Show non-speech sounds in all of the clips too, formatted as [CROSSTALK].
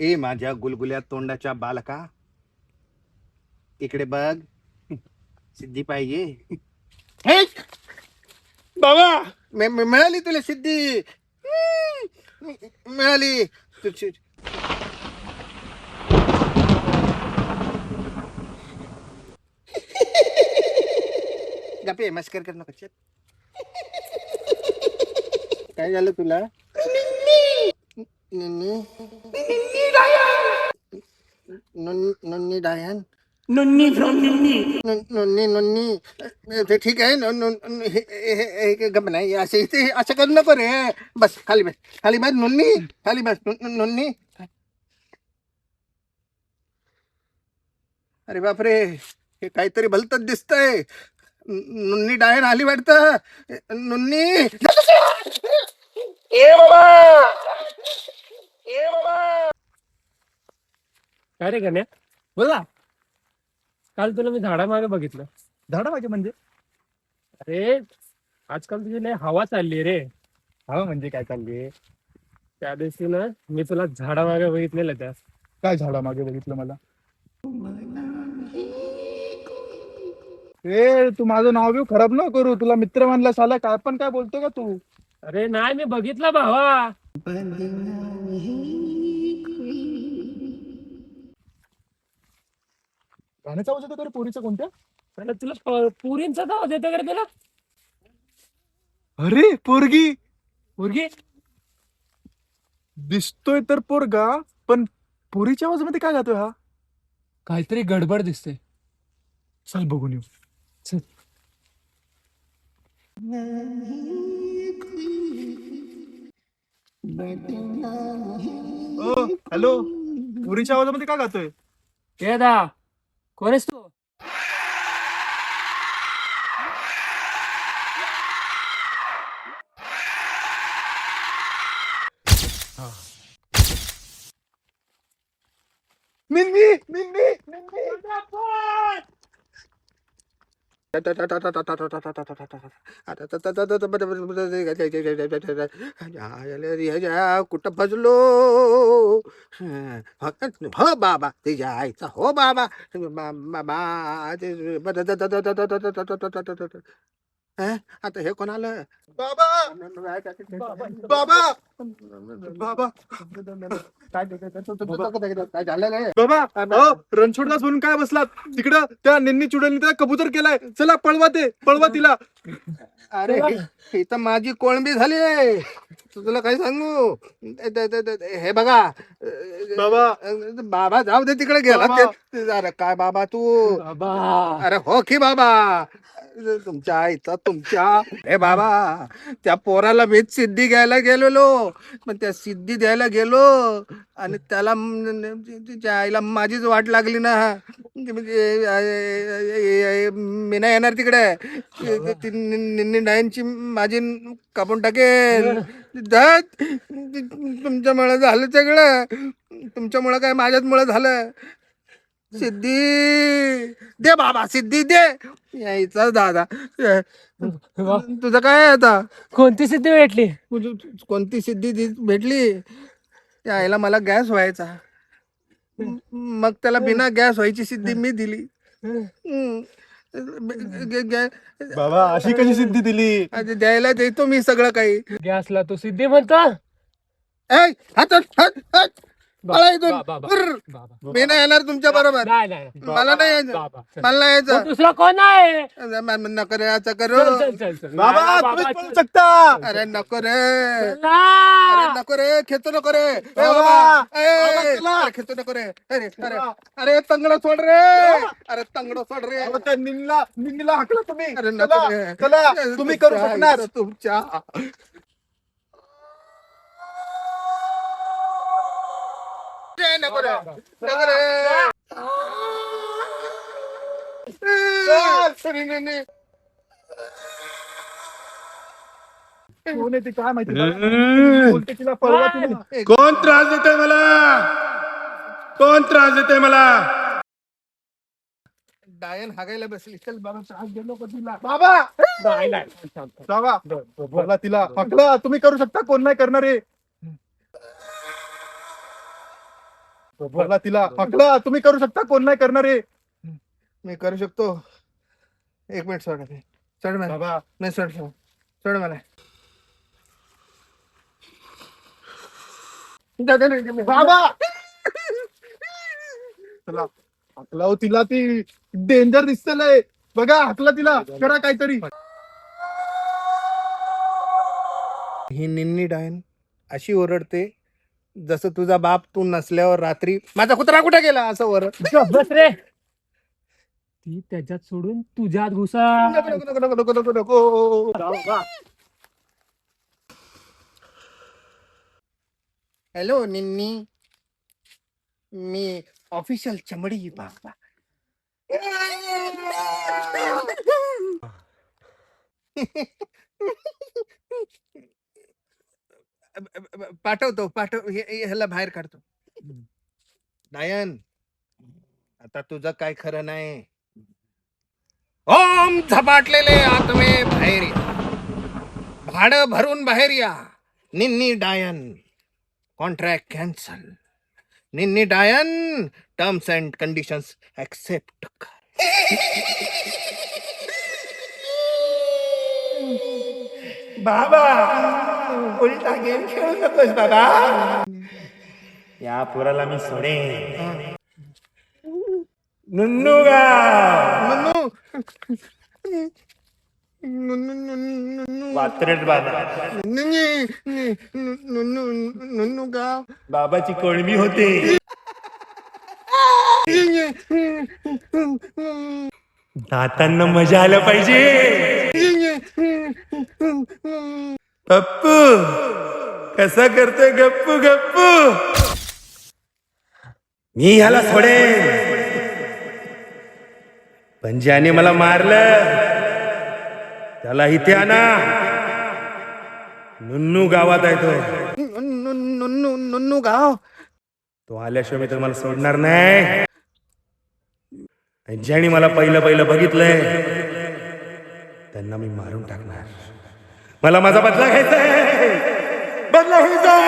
ए माझ्या गुलगुल्या तोंडाच्या बालका. इकडे बघ. सिद्धी पाहिजे. हे! बाबा! मी- मी- मिळाली तुला सिद्धी. हम्म, मिळाली तुझी गप्पे मस्कर कर नको. काय झालं तुला? नन्नी नन्नी नन्नी डायन Nonni from Nonni. नोंदणी नोंदणी ते ठीक आहे नो- नो- नो- हे- हे- हे- हे गप नाही असे इथे असं करू नको रे बस खाली बस खाली बस नोंदणी खाली बस नो- नो- नोंदणी अरे बापरे हे काहीतरी भलतच दिसतंय। नोंदणी डायन आली वाटतं। नोंदणी ए बाबा ए बाबा! काय रे गण्या? बोला काल तुला मी झाडामागे बघितलं. झाडा मागे म्हणजे? अरे आजकाल तुझी लय हवा चालली रे. हा म्हणजे काय चालली? त्या दिवशी ना मी तुला झाडामागे बघितलेलं त्या. काय झाडा मागे बघितलं मला? ए तू माझं नाव बिव खराब न करू. तुला मित्र मानला साला काय पण काय बोलतो का तू? अरे नाही मी बघितलं भावा. गाण्याचा आवाज येतो पोरीचा कोणत्या? अरे तुला प- पुरींचा आवाज येतो का रे तुला? अरे पोरगी. पोरगी? दिसतोय तर पोरगा पण पोरीच्या आवाजामध्ये काय गातोय हा? काहीतरी गडबड दिसते. चल बघून येऊ. चल. हॅलो पोरीच्या आवाजामध्ये काय गातोय ये दा कोण आहेस तू? कुठं फसलो हो बाबा! तिच्या आईचा हो बाबा! आता हे कोण आलं बाबा! बाबा! बाबा. काय झालं काय बाबा अहो, रणछोडदास म्हणून काय बसलात? तिकडं त्या निन्नी चुडलनी त्या कबूतर केलाय. चला पळवा ते पळवा तिला. अरे ही- ही तर माझी कोळंबी झाली आहे. तुला काय सांगू? ते- ते- ते- ते- हे बघा. बाबा. बाबा जाऊ दे तिकडे गेला. बाबा. ते- अरे काय बाबा तू? बाबा. अरे हो की बाबा. तुमच्या आईचा तुमच्या हे बाबा त्या पोराला मी सिद्धी घ्यायला गेलेलो. पण त्या सिद्धी द्यायला गेलो आणि त्याला तिच्या आईला माझीच वाट लागली ना. म्हणजे अ- मी नाही येणार तिकडे. ती- डायनची माझी कापून टाकेल. तुमच्यामुळे झालं सगळं. तुमच्यामुळं काय माझ्याचमुळं झालं? सिद्धी दे बाबा सिद्धी दे. यायचा दादा. तुझं काय आहे आता? कोणती सिद्धी भेटली? तुझ- कोणती सिद्धी भेटली? त्या आईला मला गॅस व्हायचा. म- मग त्याला बिना गॅस व्हायची सिद्धी मी दिली. हम्म. ग- ग- बाबा अशी कशी सिद्धी दिली? आता द्यायला देतो मी सगळं काही. गॅसला तू सिद्धी म्हणतो. ऐ, हात हात हात. पळा इथून. बा-. उर्र. मी नाही येणार तुमच्या बरोबर नाही नाही नाही. मला नाही यायचं चल. मला नाही मग यायचं दुसरा कोण आहे नको रे असं करू चल चल चल चल बाबा पळू चल. शकता अरे नको रे चला. अरे नको रे खेचू नको रे ए बाबा. बाबा ए, बाबा, चला. अरे खेचू नको रे अरे अरे अरे तंगड सोड रे अरे तंगड सोड रे अहो, त्या निन्नीला हाकला तुम्ही अरे नको चला, रे चला तुम्ही करू शकणार तुमच्या रे, नको रे नको. कोण आहे ते काय माहिती? मला. बोलते तिला पळवा तिला कोण त्रास देतोय मला? कोण त्रास देतोय मला? डायन हागायला बसली. चल बाबा त्रास देऊ नको तिला. बाबा! नाही नाही. थांब, थांब, थांब. बाबा बोला तिला. हाकला. तुम्ही करू शकता. कोण नाही करणार आहे बोला तिला. हकला तुम्ही करू शकता. कोण नाही करणार आहे मी करू शकतो. एक मिनिट सोड सोड मला. बाबा. नाही सोड सोड. सोड मला. दादा नाही, नाही, बाबा! चला. हकला हो तिला ती डेंजर दिसतलंय. बघा हकला तिला. करा काहीतरी. ही निन्नी डायन अशी ओरडते जसं तुझा बाप तू नसल्यावर रात्री माझा कुत्रा कुठे गेला असं गप्प बस रे. ती त्याच्यात सोडून तुझ्यात घुसा. नको नको नको नको नको नको नको. हॅलो निन्नी. मी ऑफिशियल चमडी बाबा. [LAUGHS] पाठवतो पाठव हे- हे- ह्याला बाहेर काढतो. नायन आता तुझं काय खरं नाही. ओम झपाटलेले आत्मे बाहेर या. भाडं भरून बाहेर या. निन्नी डायन कॉन्ट्रॅक्ट कॅन्सल निन्नी डायन टर्म्स अँड कंडिशन्स ऍक्सेप्ट बाबा! उलटा गेम खेळू नकोस बाबा या पोराला मी सोडेन नुन्नू गा नुन्नू नुन्नू नुन्नू नुन्नू वात्रट बाबा नुन्नू नुन्नू नुन्नू गाव बाबाची कोळमी होते दातांना मजा आल्या पाहिजे पप्पू कसा करतोय गप्पू गप्पू? मी ह्याला सोडेन. पण ज्याने मला मारलं त्याला इथे आणा. नुन्नू गावात आहे तो. नुन्नू नुन्नू गाव? तो आल्याशिवाय मी तुम्हाला सोडणार नाही. आणि ज्याने मला पहिलं पहिलं बघितलंय त्यांना मी मारून टाकणार. मला माझा बदला घ्यायचा आहे. बदला घ्यायचा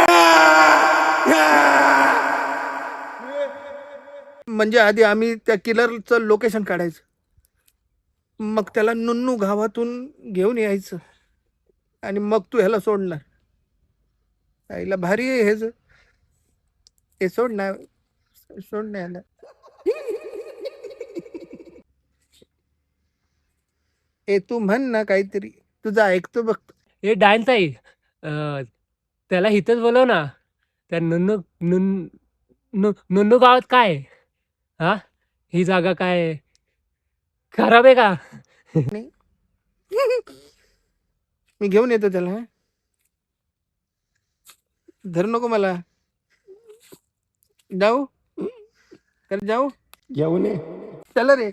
म्हणजे आधी आम्ही त्या किलरचं लोकेशन काढायचं. मग त्याला नुन्नू गावातून घेऊन यायचं. आणि मग तू ह्याला सोडणार. आईला भारी आहे हेच हे सोड ना. सोड ना ह्याला ए तू म्हण ना काहीतरी. तुझं ऐकतो बघतो हे डायन ताई अं, त्याला इथंच बोलव ना. त्या नुन्नू नुन नु- नुन्नू गावात काय? हा? ही जागा काय आहे? खराब आहे का? मी घेऊन येतो त्याला हं? धरू नको मला. जाऊ. तर जाऊ. घेऊन ये चला रे.